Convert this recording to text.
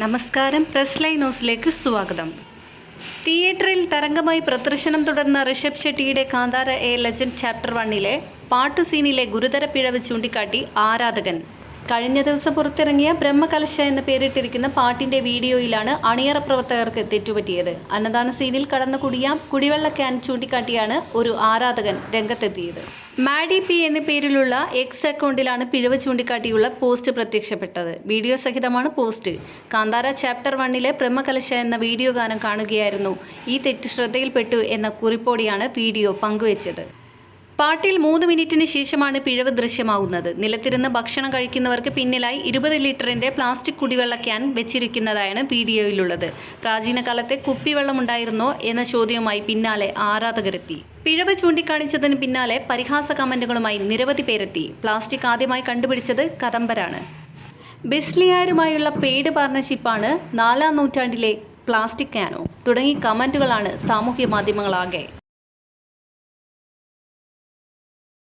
നമസ്കാരം. Press line ന്യൂസിലേക്ക് സ്വാഗതം. തിയേറ്ററിൽ തരംഗമായി പ്രദർശനം തുടർന്ന ഋഷഭ് ഷെട്ടിയുടെ കാന്താര എ ലെജൻഡ് ചാപ്റ്റർ വണ്ണിലെ പാട്ടു സീനിലെ ഗുരുതര പിഴവ് ചൂണ്ടിക്കാട്ടി ആരാധകൻ. കഴിഞ്ഞ ദിവസം പുറത്തിറങ്ങിയ ബ്രഹ്മകലശ എന്ന് പേരിട്ടിരിക്കുന്ന പാട്ടിന്റെ വീഡിയോയിലാണ് അണിയറ പ്രവർത്തകർക്ക് തെറ്റുപറ്റിയത്. അന്നദാന സീനിൽ കടന്നുകൂടിയ കുടിവെള്ള ക്യാൻ ചൂണ്ടിക്കാട്ടിയാണ് ഒരു ആരാധകൻ രംഗത്തെത്തിയത്. മാഡി പി എന്ന പേരിലുള്ള എക്സ് അക്കൗണ്ടിലാണ് പിഴവ് ചൂണ്ടിക്കാട്ടിയുള്ള പോസ്റ്റ് പ്രത്യക്ഷപ്പെട്ടത്. വീഡിയോ സഹിതമാണ് പോസ്റ്റ്. കാന്താര ചാപ്റ്റർ വണ്ണിലെ ബ്രഹ്മകലശ എന്ന വീഡിയോ ഗാനം കാണുകയായിരുന്നു. ഈ തെറ്റ് ശ്രദ്ധയിൽപ്പെട്ടു എന്ന കുറിപ്പോടെയാണ് വീഡിയോ പങ്കുവച്ചത്. പാട്ടിൽ മൂന്ന് മിനിറ്റിന് ശേഷമാണ് പിഴവ് ദൃശ്യമാവുന്നത്. നിലത്തിരുന്ന് ഭക്ഷണം കഴിക്കുന്നവർക്ക് പിന്നിലായി ഇരുപത് ലിറ്ററിന്റെ പ്ലാസ്റ്റിക് കുടിവെള്ള ക്യാൻ വെച്ചിരിക്കുന്നതാണ് വീഡിയോയിലുള്ളത്. പ്രാചീന കാലത്തെ കുപ്പിവെള്ളമുണ്ടായിരുന്നോ എന്ന ചോദ്യവുമായി പിന്നാലെ ആരാധകരെത്തി. പിഴവ് ചൂണ്ടിക്കാണിച്ചതിന് പിന്നാലെ പരിഹാസ കമന്റുകളുമായി നിരവധി പേരെത്തി. പ്ലാസ്റ്റിക് ആദ്യമായി കണ്ടുപിടിച്ചത് കദംബരാണ്. ബിസ്ലിയാരുമായുള്ള പെയ്ഡ് പാർട്ണർഷിപ്പാണ് നാലാം നൂറ്റാണ്ടിലെ പ്ലാസ്റ്റിക് ക്യാനോ. തുടങ്ങി കമന്റുകളാണ് സാമൂഹ്യ മാധ്യമങ്ങളാകെ.